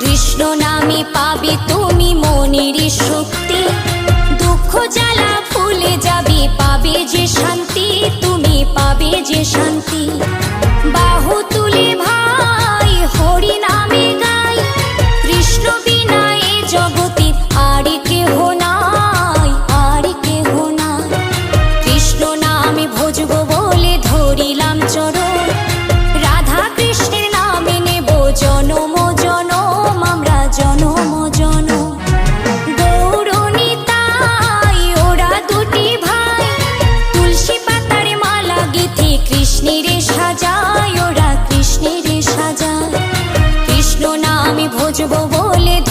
কৃষ্ণ নামে পাবে তুমি মনের শক্তি। দুঃখ জ্বালা ভুলে যাবে, পাবে যে শান্তি, তুমি পাবে যে শান্তি। বাহু তুলে ভাই, হরি নামে গাই। কৃষ্ণ বিনা এ জগতে খুঁজবো বলে